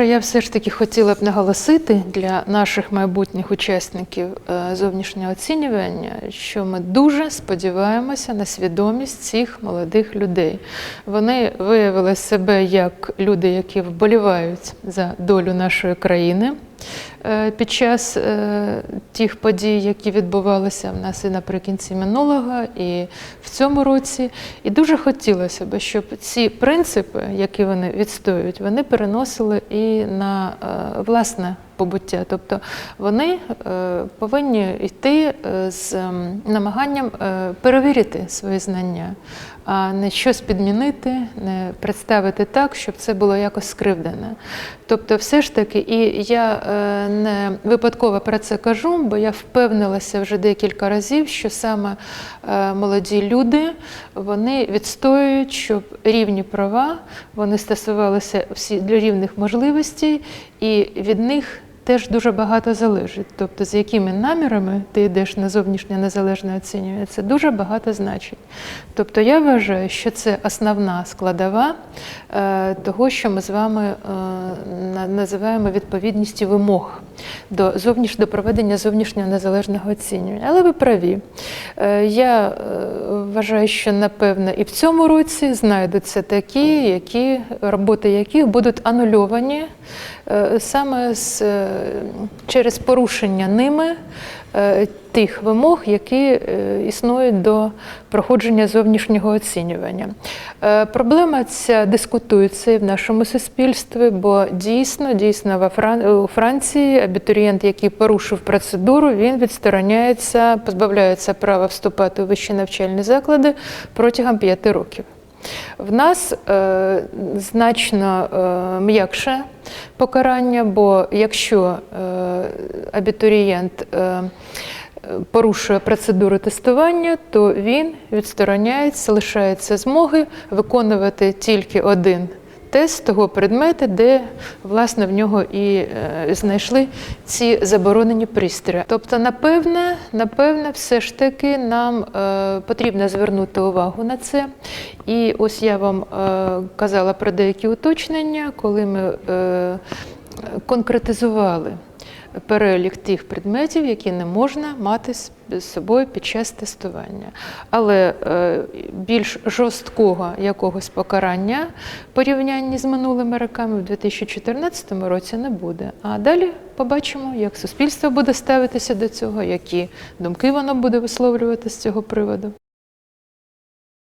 Я все ж таки хотіла б наголосити для наших майбутніх учасників е, зовнішнього оцінювання, що ми дуже сподіваємося на свідомість цих молодих людей. Вони виявили себе як люди, які вболівають за долю нашої країни під час е, тих подій, які відбувалися в нас і наприкінці минулого, і в цьому році. І дуже хотілося б, щоб ці принципи, які вони відстоюють, вони переносили і на е, власне побуття. Тобто вони е, повинні йти е, з ем, намаганням е, перевірити свої знання, а не щось підмінити, не представити так, щоб це було якось скривдене. Тобто, все ж таки, і я не випадково про це кажу, бо я впевнилася вже декілька разів, що саме молоді люди вони відстоюють, щоб рівні права вони стосувалися всі для рівних можливостей, і від них теж дуже багато залежить. Тобто, з якими намірами ти йдеш на зовнішнє незалежне оцінювання, це дуже багато значить. Тобто я вважаю, що це основна складова е, того, що ми з вами е, називаємо відповідністю вимог до, зовніш, до проведення зовнішнього незалежного оцінювання. Але ви праві. Е, Я е, вважаю, що напевно і в цьому році знайдуться такі, які роботи яких будуть анульовані е, саме з, через порушення ними тих вимог, які існують до проходження зовнішнього оцінювання. Проблема ця дискутується і в нашому суспільстві, бо дійсно, дійсно у Франції абітурієнт, який порушив процедуру, він відстороняється, позбавляється права вступати у вищі навчальні заклади протягом п'яти років. В нас е, значно е, м'якше покарання, бо якщо е, абітурієнт е, порушує процедуру тестування, то він відстороняється, лишається змоги виконувати тільки один тест того предмета, де власне в нього і е, знайшли ці заборонені пристрої. Тобто, напевне, напевне, все ж таки нам е, потрібно звернути увагу на це. І ось я вам е, казала про деякі уточнення, коли ми конкретизували перелік тих предметів, які не можна мати з собою під час тестування. Але е, більш жорсткого якогось покарання порівнянні з минулими роками в 2014 році не буде. А далі побачимо, як суспільство буде ставитися до цього, які думки воно буде висловлювати з цього приводу.